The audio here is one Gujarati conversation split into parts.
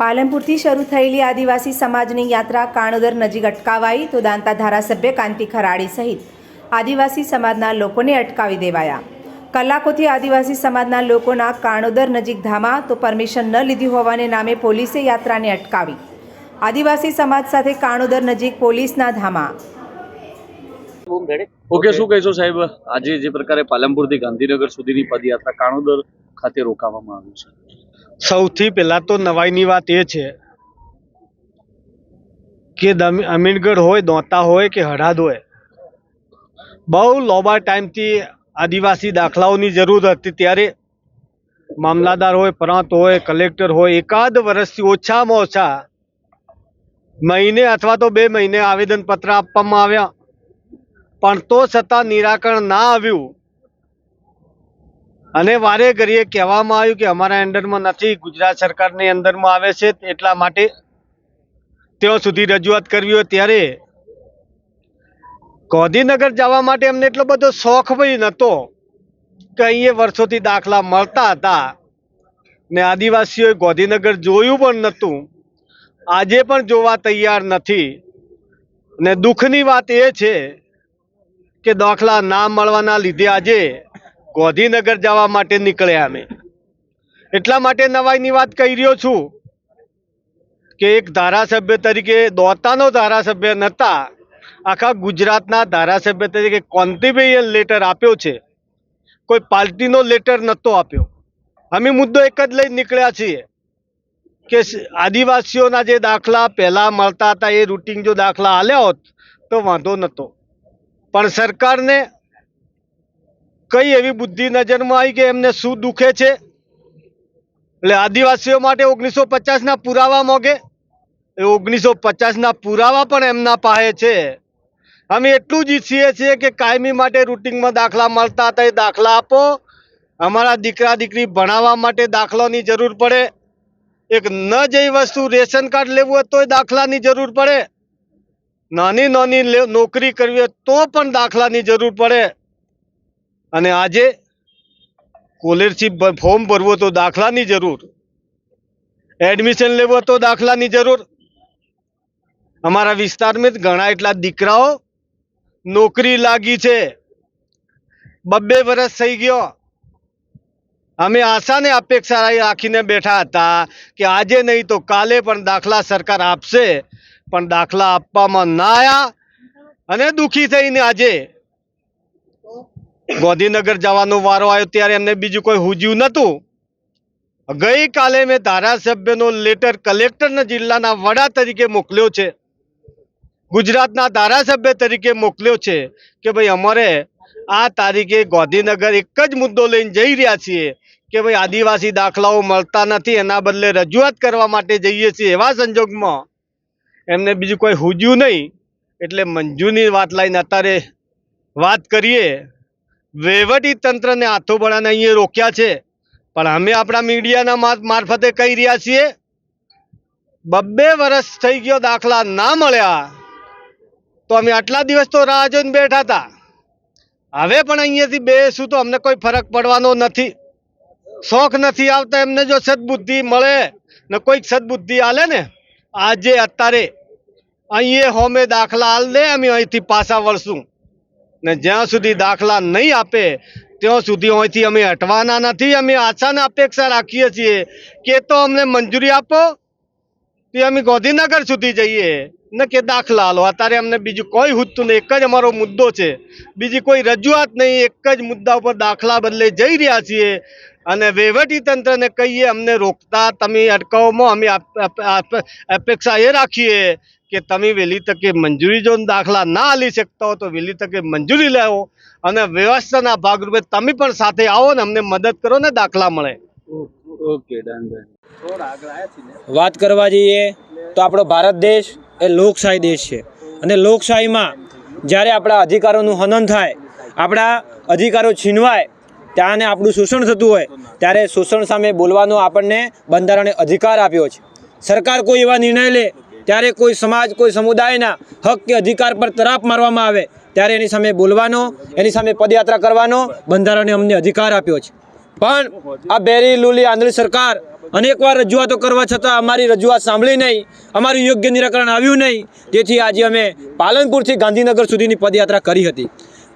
પાલનપુરથી શરૂ થયેલી આદિવાસી સમાજની યાત્રા કાણોદર નજીક અટકાવાઈ તો દાંતા ધારાસભ્ય કાંતિ ખરાડી સહિત આદિવાસી સમાજના લોકોને અટકાવી દેવાયા. કલાકોથી આદિવાસી સમાજના લોકોના કાણોદર નજીક ધામા તો પરમિશન ન લીધી હોવાને નામે પોલીસે યાત્રાને અટકાવી. આદિવાસી સમાજ સાથે કાણોદર નજીક પોલીસના ધામા. ઓકે, શું કહેશો સાહેબ? આજે જે પ્રકારે પાલનપુરથી ગાંધીનગર સુધીની પદયાત્રા કાણોદર ખાતે રોકાવામાં આવી છે. સૌથી પહેલાં તો નવાઈની વાત એ છે કે અમીરગઢ હોય, દોતા હોય કે હળાદ હોય, બહુ લોબા ટાઈમથી આદિવાસી દાખલાઓની જરૂર હતી ત્યારે મામલાદાર હોય, પ્રાંત હોય, કલેક્ટર હોય, એકાદ વર્ષથી ઓછામાં ઓછા મહિને અથવા તો બે મહિને આવેદનપત્ર આપવામાં આવ્યા. પણ તો છતાં નિરાકરણ ના આવ્યું. અને વારે ઘડીએ કહેવામાં આવ્યું કે અમારા અંડરમાં નથી, ગુજરાત સરકારની અંદરમાં આવે છે એટલા માટે ત્યાં સુધી રજૂઆત કરવી હોય ત્યારે ગાંધીનગર જવા માટે અમને એટલો બધો શોખ ભાઈ નહોતો કે અહીંયા વર્ષોથી દાખલા મળતા હતા. ને આદિવાસીઓએ ગાંધીનગર જોયું પણ નહોતું. આજે પણ જોવા તૈયાર નથી. ને દુઃખની વાત એ છે કે દાખલા ના મળવાના લીધે આજે ગાંધીનગર જવા માટે નીકળ્યા અમે. એટલા માટે નવાઈની વાત કહી રહ્યો છું કે એક ધારાસભ્ય તરીકે, દોતાનો ધારાસભ્ય નહોતા આખા ગુજરાતના ધારાસભ્ય તરીકે કોંતીભાઈએ લેટર આપ્યો છે. કોઈ પાર્ટીનો લેટર નહોતો આપ્યો. અમે મુદ્દો એક જ લઈ નીકળ્યા છીએ કે આદિવાસીઓના જે દાખલા પહેલાં મળતા હતા, એ રૂટિન જો દાખલા આલ્યા હોત તો વાંધો નહોતો પણ સરકારને કઈ એવી બુદ્ધિ નજરમાં આવી કે એમને શું દુખે છે? એટલે આદિવાસીઓ માટે ઓગણીસો પચાસના પુરાવા મોગે એ ઓગણીસો પચાસના પુરાવા પણ એમના પાસે છે. અમે એટલું જ ઈચ્છીએ છીએ કે કાયમી માટે રૂટિનમાં દાખલા મળતા હતા એ દાખલા આપો. અમારા દીકરા દીકરી ભણાવવા માટે દાખલાની જરૂર પડે. એક ન જેવી વસ્તુ રેશન કાર્ડ લેવું હોય તોય દાખલાની જરૂર પડે. નાની નાની નોકરી કરવી હોય તો પણ દાખલાની જરૂર પડે. અને આજે સ્કોલરશીપ ફોર્મ ભરવું તો દાખલાની જરૂર. એડમિશન લેવું તો દાખલાની જરૂર. અમારા વિસ્તારમાં ઘણા એટલા દીકરાઓ નોકરી લાગી છે. બબ્બે વર્ષ થઈ ગયો. અમે આશાને અપેક્ષા રાખીને બેઠા હતા કે આજે નહીં તો કાલે પણ દાખલા સરકાર આપશે, પણ દાખલા આપવામાં ના આવ્યા અને દુઃખી થઈને આજે ગાંધીનગર જવાનો વારો આવ્યો ત્યારે એમને બીજું કોઈ હુજ્યું નહોતું. ગઈકાલે મેં ધારાસભ્યનો લેટર કલેક્ટરના જિલ્લાના વડા તરીકે મોકલ્યો છે. ગુજરાતના ધારાસભ્ય તરીકે મોકલ્યો છે કે ભાઈ અમારે આ તારીખે ગાંધીનગર એક જ મુદ્દો લઈને જઈ રહ્યા છીએ કે ભાઈ આદિવાસી દાખલાઓ મળતા નથી, એના બદલે રજૂઆત કરવા માટે જઈએ છીએ એવા સંજોગમાં એમને બીજું કોઈ હુજ્યું નહીં. એટલે મંજુની વાત લઈને અત્યારે વાત કરીએ. વહીવટી તંત્રને હાથો બળાને અહીંયા રોક્યા છે. પણ અમે આપણા મીડિયાના મારફતે કહી રહ્યા છીએ, બબ્બે વર્ષ થઈ ગયો દાખલા ના મળ્યા, તો અમે આટલા દિવસ તો રાહ જોઈને બેઠા હતા. હવે પણ અહીંયાથી બેસું તો અમને કોઈ ફરક પડવાનો નથી. શોખ નથી આવતા એમને જો સદબુદ્ધિ મળે, ને કોઈક સદબુદ્ધિ આલે ને, આજે અત્યારે અહીંયા હોમે દાખલા હાલ દે, અમે અહીંથી પાછા વળશું. ને જ્યાં સુધી દાખલા નહીં આપે, ત્યાં સુધી અહીંથી અમે હટવાના નથી. અમે આશાને અપેક્ષા રાખીએ છીએ કે તો અમને મંજૂરી આપો, તે અમે ગાંધીનગર સુધી જઈએ. ને કે દાખલા લો અત્યારે અમને બીજું કોઈ હુજતું નહીં, એક જ અમારો મુદ્દો છે. બીજી કોઈ રજૂઆત નહીં, એક જ મુદ્દા ઉપર દાખલા બદલે જઈ રહ્યા છીએ. અને વહીવટી તંત્રને કહીએ, અમને રોકતા તમે અટકાવોમાં અમે અપેક્ષા એ રાખીએ કે તમે વહેલી તકે મંજૂરી જો દાખલા ના આલી શકતા હો તો વહેલી તકે મંજૂરી લેવો અને વ્યવસ્થાના ભાગરૂપે તમે પણ સાથે આવો ને અમને મદદ કરો ને દાખલા મળે. ઓકે વાત કરવા જઈએ તો આપણો ભારત દેશ એ લોકશાહી દેશ છે. અને લોકશાહીમાં જ્યારે આપણા અધિકારોનું હનન થાય, આપણા અધિકારો છીનવાય, ત્યાંને આપણું શોષણ થતું હોય, ત્યારે શોષણ સામે બોલવાનો આપણને બંધારણે અધિકાર આપ્યો છે. સરકાર કોઈ એવા નિર્ણય લે ત્યારે કોઈ સમાજ, કોઈ સમુદાયના હક કે અધિકાર પર તરાપ મારવામાં આવે, ત્યારે એની સામે બોલવાનો, એની સામે પદયાત્રા કરવાનો બંધારણે અમને અધિકાર આપ્યો છે. પણ આ બેરી લુલી આંધળી સરકાર અનેકવાર રજૂઆતો કરવા છતાં અમારી રજૂઆત સાંભળી નહીં, અમારું યોગ્ય નિરાકરણ આવ્યું નહીં, તેથી આજે અમે પાલનપુરથી ગાંધીનગર સુધીની પદયાત્રા કરી હતી.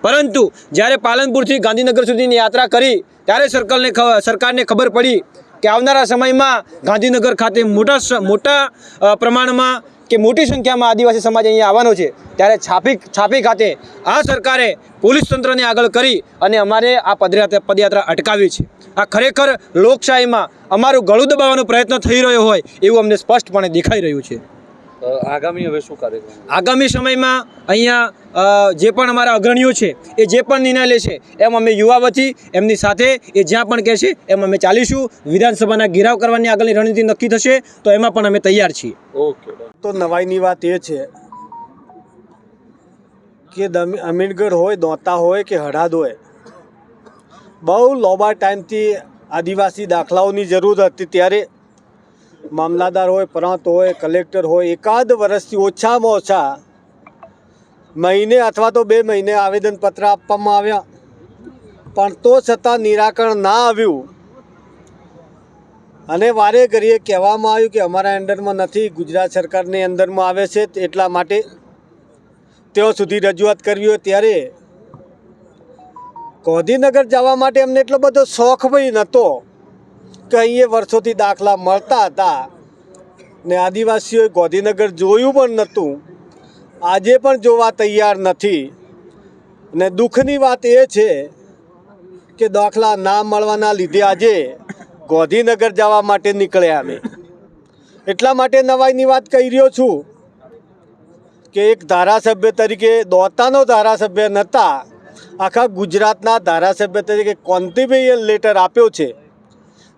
પરંતુ જ્યારે પાલનપુરથી ગાંધીનગર સુધીની યાત્રા કરી, ત્યારે સરકારને સરકારને ખબર પડી કે આવનારા સમયમાં ગાંધીનગર ખાતે મોટા મોટા પ્રમાણમાં કે મોટી સંખ્યામાં આદિવાસી સમાજ અહીંયા આવવાનો છે, ત્યારે છાપી છાપી ખાતે આ સરકારે પોલીસ તંત્રને આગળ કરી અને અમારે આ પદયાત્રા પદયાત્રા અટકાવી છે. આ ખરેખર લોકશાહીમાં અમારું ગળું દબાવવાનો પ્રયત્ન થઈ રહ્યો હોય એવું અમને સ્પષ્ટપણે દેખાઈ રહ્યું છે. આગામી હવે શું કાર્યક્રમ? આગામી સમયમાં અહીંયા જે પણ અમારા અગ્રણીઓ છે એ જે પણ નિર્ણય લેશે એમ અમે યુવા વતી એમની સાથે એ જ્યાં પણ કહેશે એમ અમે ચાલીશું. વિધાનસભાના ઘેરાવ કરવાની આગળની રણનીતિ નક્કી થશે તો એમાં પણ અમે તૈયાર છીએ. ઓકે તો નવાઈની વાત એ છે કે દમ- અમીરગઢ હોય દોતા હોય કે હળાદ હોય બહુ લોબા ટાઈમથી આદિવાસી દાખલાઓની જરૂર હતી ત્યારે મામલાદાર હોય, પ્રાંત હોય, કલેક્ટર હોય, એકાદ વર્ષથી ઓછામાં ઓછા મહિને અથવા તો બે મહિને આવેદનપત્ર આપવામાં આવ્યા. પણ તો છતાં નિરાકરણ ના આવ્યું. અને વારે ઘડીએ કહેવામાં આવ્યું કે અમારા અંડરમાં નથી, ગુજરાત સરકારની અંદરમાં આવે છે એટલા માટે તેઓ સુધી રજૂઆત કરવી હોય ત્યારે ગાંધીનગર જવા માટે અમને એટલો બધો શોખ ભાઈ નહોતો. કે અહીંયા વર્ષોથી દાખલા મળતા હતા ને આદિવાસીઓએ ગોધીનગર જોયું પણ નહોતું. આજે પણ જોવા તૈયાર નથી. ને દુઃખની વાત એ છે કે દાખલા ના મળવાના લીધે આજે ગોધીનગર જવા માટે નીકળ્યા અમે. એટલા માટે નવાઈની વાત કહી રહ્યો છું કે એક ધારાસભ્ય તરીકે દોતાનો ધારાસભ્ય નહોતા. આખા ગુજરાતના ધારાસભ્ય તરીકે કોંતીભાઈએ લેટર આપ્યો છે.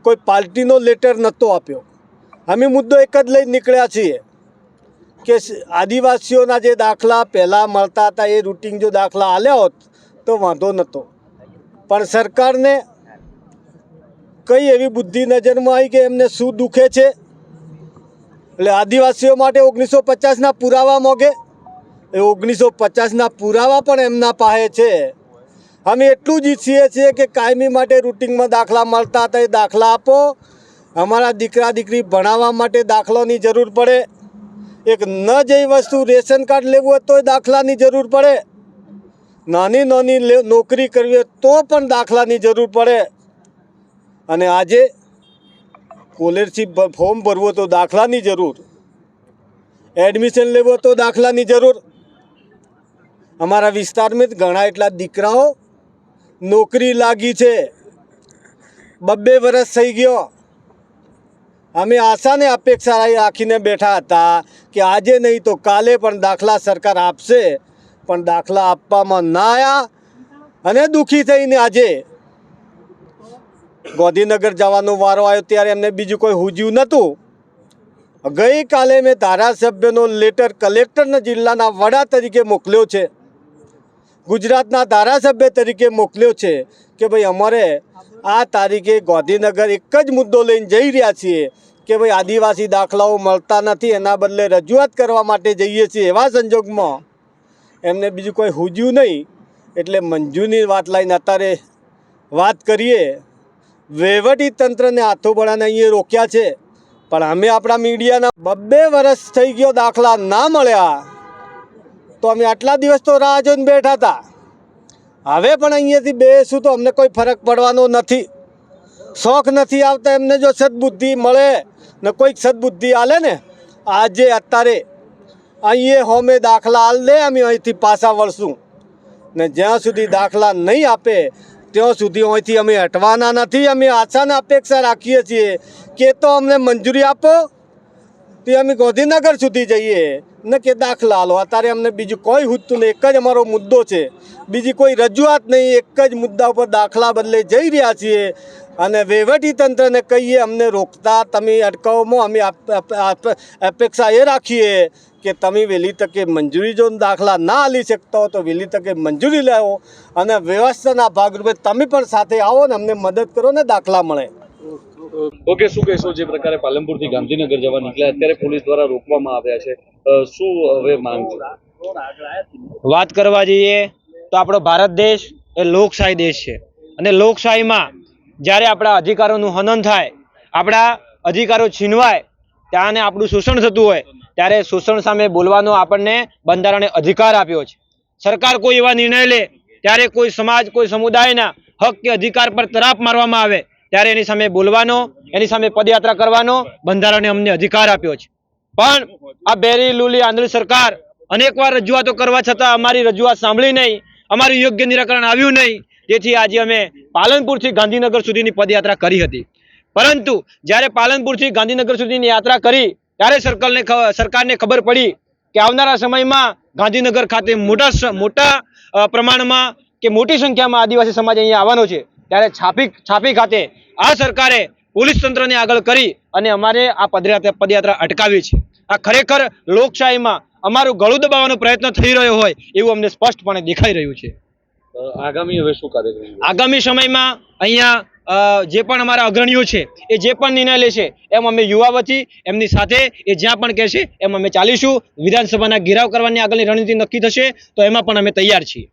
કોઈ પાર્ટીનો લેટર નહોતો આપ્યો. અમે મુદ્દો એક જ લઈ નીકળ્યા છીએ કે આદિવાસીઓના જે દાખલા પહેલાં મળતા હતા, એ રૂટિન જો દાખલા આલ્યા હોત, તો વાંધો નહોતો. પણ સરકારને કઈ એવી બુદ્ધિ નજરમાં આવી કે એમને શું દુખે છે? એટલે આદિવાસીઓ માટે ઓગણીસો પચાસના પુરાવા મોગે એ ઓગણીસો પચાસના પુરાવા પણ એમના પાસે છે. અમે એટલું જ ઈચ્છીએ છીએ કે કાયમી માટે રૂટિનમાં દાખલા મળતા હતા એ દાખલા આપો. અમારા દીકરા દીકરી ભણાવવા માટે દાખલાની જરૂર પડે. એક ન જેવી વસ્તુ રેશન કાર્ડ લેવું હોય તોય દાખલાની જરૂર પડે. નાની નાની નોકરી કરવી હોય તો પણ દાખલાની જરૂર પડે. અને આજે સ્કોલરશીપ ફોર્મ ભરવું તો દાખલાની જરૂર. એડમિશન લેવું તો દાખલાની જરૂર. અમારા વિસ્તારમાં જ ઘણા એટલા દીકરાઓ નોકરી લાગી છે. બબ્બે વર્ષ થઈ ગયો. અમે આશાને અપેક્ષા રાખીને બેઠા હતા કે આજે નહીં તો કાલે પણ દાખલા સરકાર આપશે, પણ દાખલા આપવામાં ના આવ્યા અને દુઃખી થઈને આજે ગાંધીનગર જવાનો વારો આવ્યો ત્યારે એમને બીજું કોઈ હુજ્યું નહોતું. ગઈકાલે મેં ધારાસભ્યનો લેટર કલેક્ટરના જિલ્લાના વડા તરીકે મોકલ્યો છે. ગુજરાતના ધારાસભ્ય તરીકે મોકલ્યો છે કે ભાઈ અમારે આ તારીખે ગાંધીનગર એક જ મુદ્દો લઈને જઈ રહ્યા છીએ કે ભાઈ આદિવાસી દાખલાઓ મળતા નથી, એના બદલે રજૂઆત કરવા માટે જઈએ છીએ એવા સંજોગમાં એમને બીજું કોઈ હુજ્યું નહીં. એટલે મંજુની વાત લઈને અત્યારે વાત કરીએ. વહીવટી તંત્રને હાથો બળાને અહીંયા રોક્યા છે. પણ અમે આપણા મીડિયાના બબ્બે વર્ષ થઈ ગયો દાખલા ના મળ્યા. તો અમે આટલા દિવસ તો રાહ જોઈને બેઠા હતા. હવે પણ અહીંયાથી બેસું તો અમને કોઈ ફરક પડવાનો નથી. શોખ નથી આવતા એમને જો સદબુદ્ધિ મળે ને કોઈક સદબુદ્ધિ આલે ને, આજે અત્યારે અહીંયા હોમે દાખલા આલ દે, અમે અહીંથી પાછા વળશું. ને જ્યાં સુધી દાખલા નહીં આપે, ત્યાં સુધી અહીંથી અમે હટવાના નથી. અમે આશાને અપેક્ષા રાખીએ છીએ કે તો અમને મંજૂરી આપો. તે અમે ગાંધીનગર સુધી જઈએ. ને કે દાખલા આલો. અત્યારે અમને બીજું કોઈ હુજતું નહીં. એક જ અમારો મુદ્દો છે. બીજી કોઈ રજૂઆત નહીં. એક જ મુદ્દા ઉપર દાખલા બદલે જઈ રહ્યા છીએ. અને વહીવટી તંત્રને કહીએ, અમને રોકતા તમે અટકાવમાં અમે અપેક્ષા એ રાખીએ કે તમે વહેલી તકે મંજૂરી જો દાખલા ના આલી શકતા હો તો વહેલી તકે મંજૂરી લેવો અને વ્યવસ્થાના ભાગરૂપે તમે પણ સાથે આવો ને અમને મદદ કરો ને દાખલા મળે. ઓકે, શું કહેશો જે પ્રકારે પાલનપુરથી ગાંધીનગર જવા નીકળ્યા? અત્યારે પોલીસ દ્વારા રોકવામાં આવ્યા છે. શું હવે માંગ છે? વાત કરવા જઈએ તો આપણો ભારત દેશ એ લોકશાહી દેશ છે. અને લોકશાહીમાં જ્યારે આપણા અધિકારોનું હનન થાય, આપણા અધિકારો છીનવાય, ત્યાંને આપણું શોષણ થતું હોય, ત્યારે શોષણ સામે બોલવાનો આપણને બંધારણે અધિકાર આપ્યો છે. સરકાર કોઈ એવા નિર્ણય લે, ત્યારે કોઈ સમાજ, કોઈ સમુદાયના હક કે અધિકાર પર તરાપ મારવામાં આવે ત્યારે એની સામે બોલવાનો, એની સામે પદયાત્રા કરવાનો બંધારણે અમને અધિકાર આપ્યો છે. પણ આ બેરી લુલી આંધળી સરકાર અનેકવાર રજૂઆતો કરવા છતાં અમારી રજૂઆત સાંભળી નહીં, અમારું યોગ્ય નિરાકરણ આવ્યું નહીં. તેથી આજે અમે પાલનપુરથી ગાંધીનગર સુધીની પદયાત્રા કરી હતી. પરંતુ જ્યારે પાલનપુરથી ગાંધીનગર સુધીની યાત્રા કરી, ત્યારે સરકારને સરકારને ખબર પડી કે આવનારા સમયમાં ગાંધીનગર ખાતે મોટા મોટા પ્રમાણમાં કે મોટી સંખ્યામાં આદિવાસી સમાજ અહીંયા આવવાનો છે. ત્યારે છાપી છાપી ખાતે આ સરકારે પોલીસ તંત્રને આગળ કરી અને અમારે આ પદયાત્રા પદયાત્રા અટકાવી છે. આ ખરેખર લોકશાહીમાં અમારું ગળું દબાવવાનો પ્રયત્ન થઈ રહ્યો હોય એવું અમને સ્પષ્ટપણે દેખાઈ રહ્યું છે. આગામી હવે શું કાર્યક્રમ આગામી સમયમાં અહીંયા જે પણ અમારા અગ્રણીઓ છે એ જે પણ નિર્ણય લેશે એમ અમે યુવા વતી એમની સાથે એ જ્યાં પણ કહેશે એમ અમે ચાલીશું. વિધાનસભાના ઘેરાવ કરવાની આગળની રણનીતિ નક્કી થશે તો એમાં પણ અમે તૈયાર છીએ.